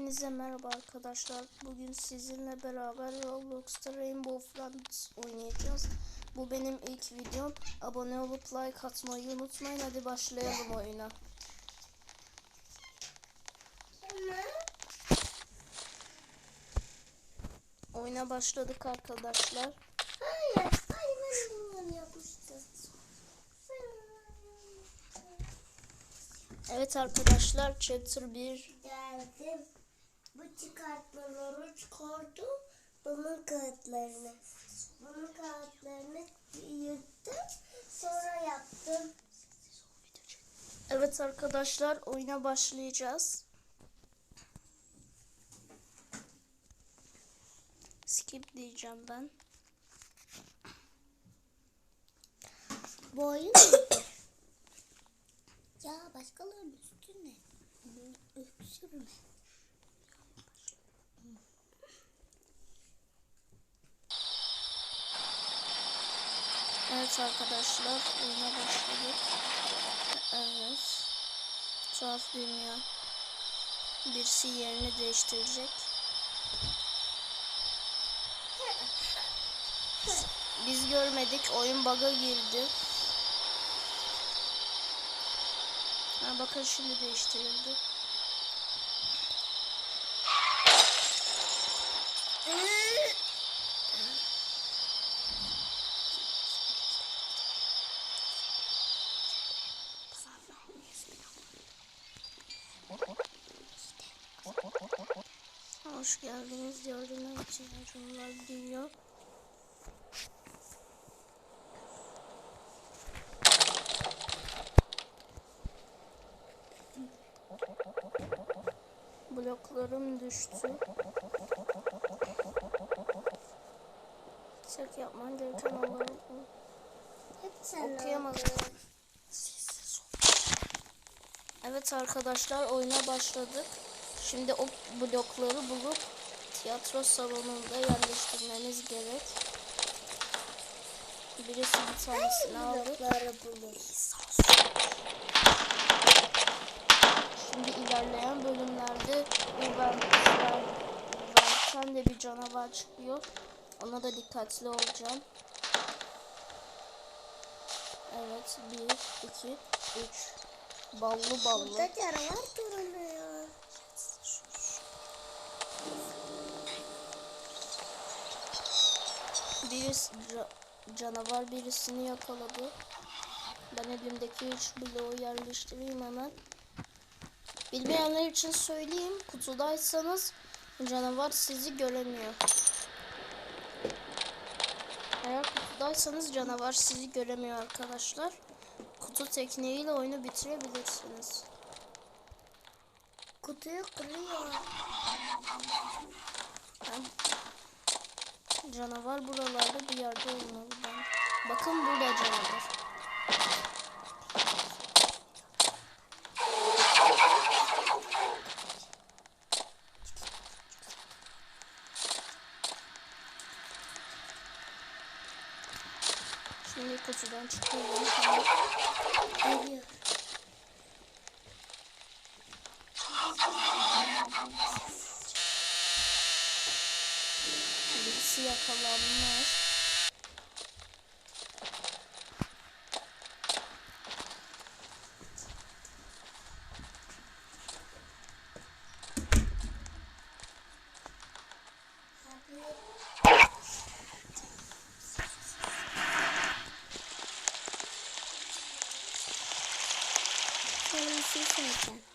Hepinize merhaba arkadaşlar. Bugün sizinle beraber Roblox'ta Rainbow Friends oynayacağız. Bu benim ilk videom. Abone olup like atmayı unutmayın. Hadi başlayalım oyuna. Oyuna başladık arkadaşlar. Evet arkadaşlar chapter 1 Geldim. Bu çıkartmaları çıkardım. Bunun kağıtlarını. Bunun kağıtlarını yırttım. Sonra yaptım. Evet arkadaşlar oyuna başlayacağız. Skip diyeceğim ben. Bu oyun Ya başkalarının üstüne. Öksürme. Evet arkadaşlar oyuna başladık. Evet. Tuhaf dünya. Birisi yerini değiştirecek. Biz görmedik. Oyun bug'a girdi. Ha, bakın şimdi değiştirildi. İçin yardımlar diliyor. Bloklarım düştü. Tek yapman gereken sen okuyamadım. Evet arkadaşlar oyuna başladık. Şimdi o blokları bulup tiyatro salonunda yerleştirmeniz gerek. Birisi bir tanesini aldı. Şimdi ilerleyen bölümlerde Uber'den Uber'den de bir canavar çıkıyor. Ona da dikkatli olacağım. Evet. Bir, iki, üç. Ballı ballı. Burada canavar duruyor. Birisi ca- canavar birisini yakaladı. Ben elimdeki üç bloğu yerleştireyim hemen. Bilmeyenler için söyleyeyim. Kutudaysanız canavar sizi göremiyor. Eğer kutudaysanız canavar sizi göremiyor arkadaşlar. Kutu tekniğiyle oyunu bitirebilirsiniz. Kutuyu kırıyor. Ben... Canavar buralarda bir yerde olmalı ben. Bakın burada canavar. Şimdi kutudan çıkıyorum. Geliyor. Birisi yakalanmış. Sana bir şey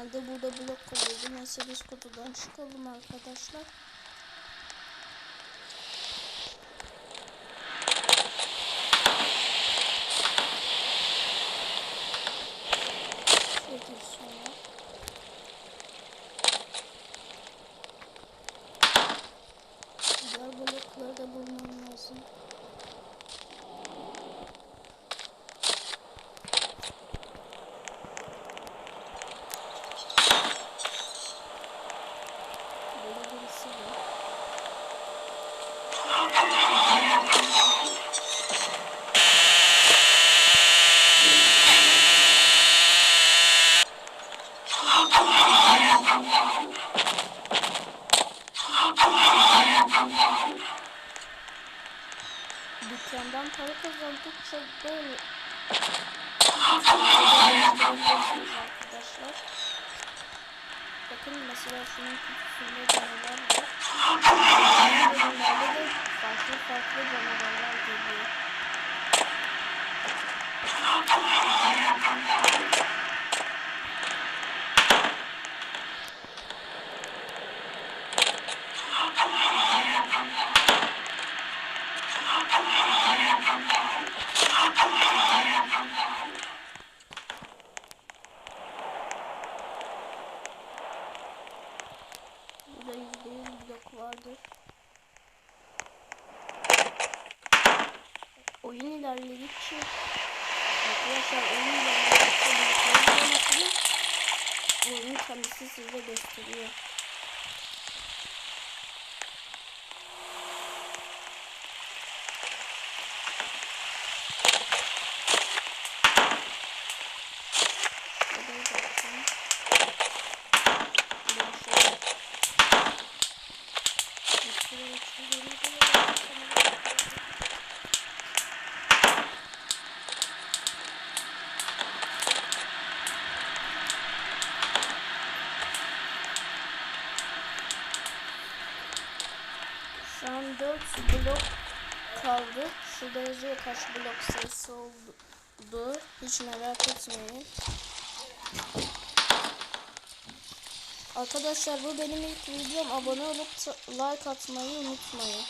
Genelde burada blok koyuyordu. Neyse biz kutudan çıkalım arkadaşlar. Sekiz sonra. Diğer blokları da bulmam lazım. Burada birisi var. dükkandan para kazandıkça böyle arkadaşlar. Bakın mesela şunun kutusunda canavar var. Diğer bölümlerde de farklı farklı canavarlar geliyor. Burada yüzde yüz blok vardır. Oyun ilerledikçe arkadaşlar oyun ilerledikçe blokları bulmasını oyun kendisi size gösteriyor. Şuraya bakın. Buraya şöyle Şu an 4 blok Şurada yazıyor kaç blok sayısı oldu. Hiç merak etmeyin. Arkadaşlar bu benim ilk videom. Abone olup like atmayı unutmayın.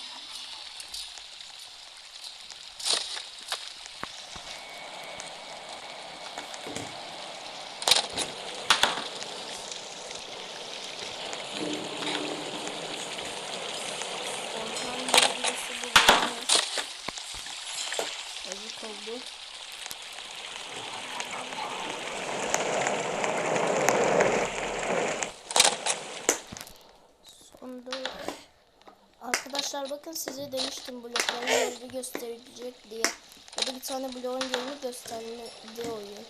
Orhan bilgisi bulunmuş. Yazık oldu. Sonunda Arkadaşlar bakın size demiştim blokların yerini gösterecek diye. Burada bir tane bloğun yerini göstermedi oyun.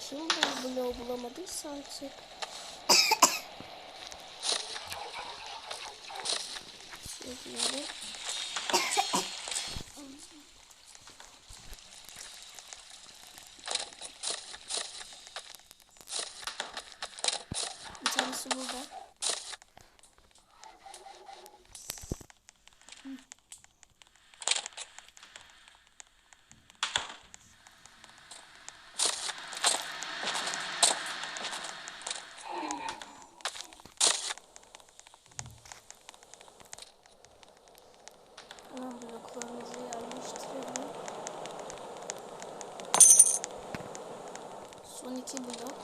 Kim bu bloğu bulamadıysa artık. Şöyle. Tanesi burada. Son iki blok.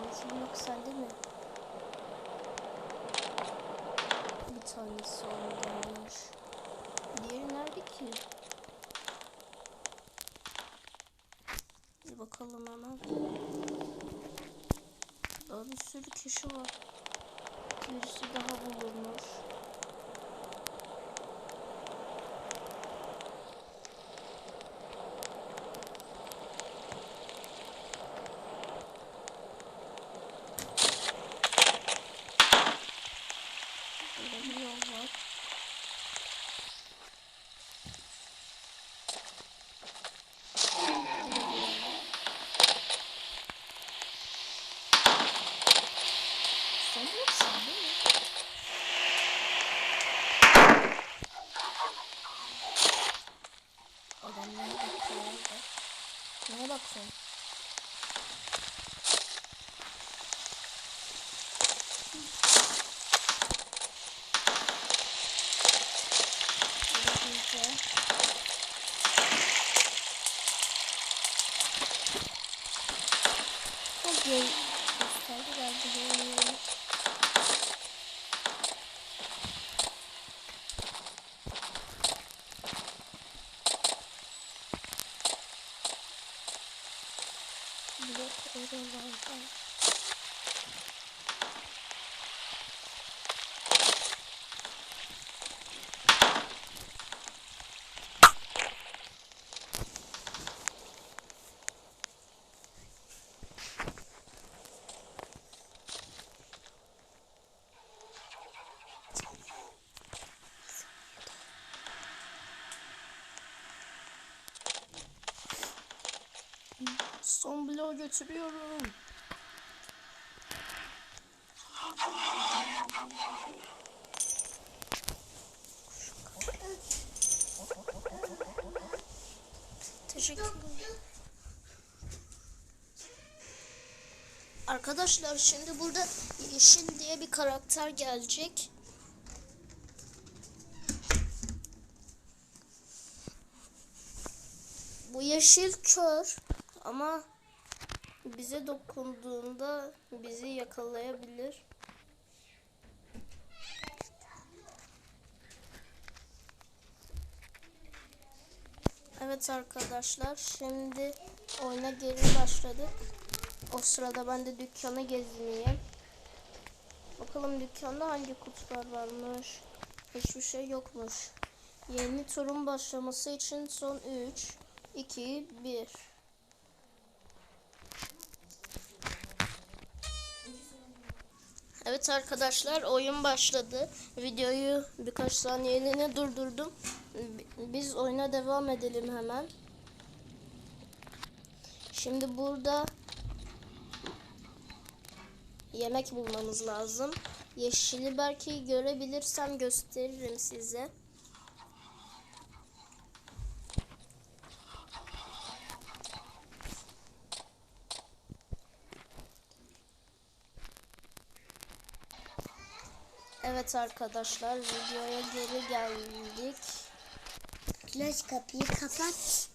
Orası blok sende mi? Tanesi oradaymış. Diğeri nerede ki? Bir bakalım hemen. Daha bir sürü kişi var. Birisi daha bulunmuş. Burada bir yol var. Sen yoksun değil mi? Adamlar bakıyor orada. Neye bakıyorsun? Burada güzel. Çok iyi gösterdiler bu yolu. Son bloğu götürüyorum. Teşekkür. Arkadaşlar şimdi burada Yeşil diye bir karakter gelecek. Bu yeşil kör ama bize dokunduğunda bizi yakalayabilir. Evet arkadaşlar şimdi oyuna geri başladık. O sırada ben de dükkanı gezineyim. Bakalım dükkanda hangi kutular varmış. Hiçbir şey yokmuş. Yeni turun başlaması için son 3, 2, 1. Evet arkadaşlar oyun başladı. Videoyu birkaç saniyeliğine durdurdum. Biz oyuna devam edelim hemen. Şimdi burada yemek bulmamız lazım. Yeşili belki görebilirsem gösteririm size. Evet arkadaşlar videoya geri geldik. Flash kapıyı kapat.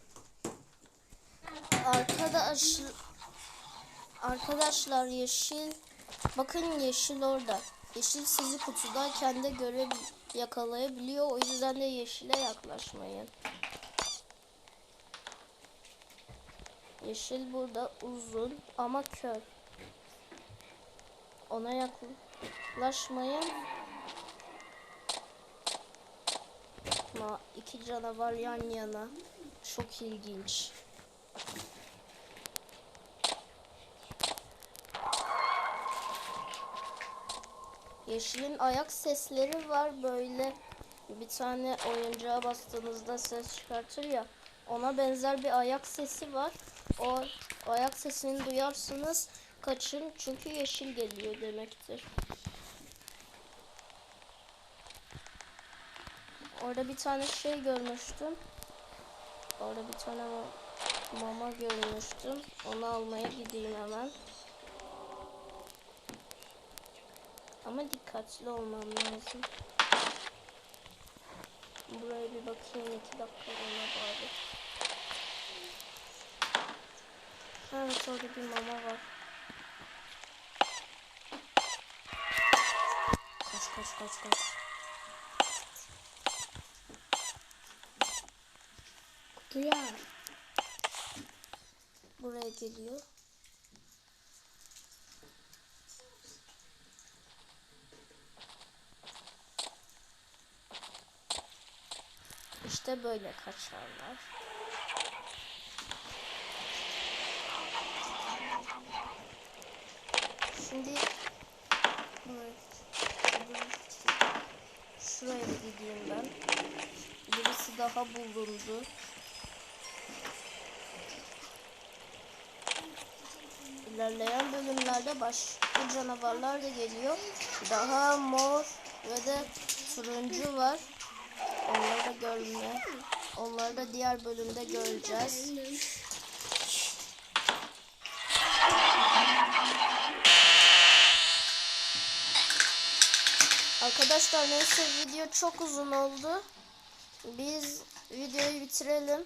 Arkadaş Arkadaşlar yeşil bakın yeşil orada. Yeşil sizi kutudayken de göre yakalayabiliyor. O yüzden de yeşile yaklaşmayın. Yeşil burada uzun ama kör. Ona yaklaşmayın. Ma iki canavar yan yana. Çok ilginç. Yeşilin ayak sesleri var böyle bir tane oyuncağa bastığınızda ses çıkartır ya ona benzer bir ayak sesi var. O ayak sesini duyarsınız kaçın çünkü yeşil geliyor demektir. Orada bir tane şey görmüştüm. Orada bir tane ma- mama görmüştüm. Onu almaya gideyim hemen. Ama dikkatli olmam lazım. Buraya bir bakayım iki dakika ona bari. Evet orada bir mama var. Kaç kaç kaç kaç. Kutuya. Buraya geliyor. İşte böyle kaçarlar. Şimdi şuraya gideyim ben. Birisi daha bulundu. İlerleyen bölümlerde başka canavarlar da geliyor. Daha mor ve de turuncu var. Onları da görme. Onları da diğer bölümde göreceğiz. Arkadaşlar neyse video çok uzun oldu. Biz videoyu bitirelim.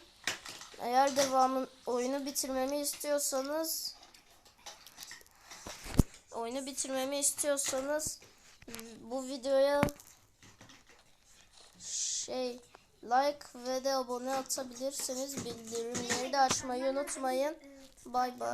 Eğer devamın oyunu bitirmemi istiyorsanız oyunu bitirmemi istiyorsanız bu videoya şey like ve de abone atabilirsiniz. Bildirimleri de açmayı unutmayın. Bay bay.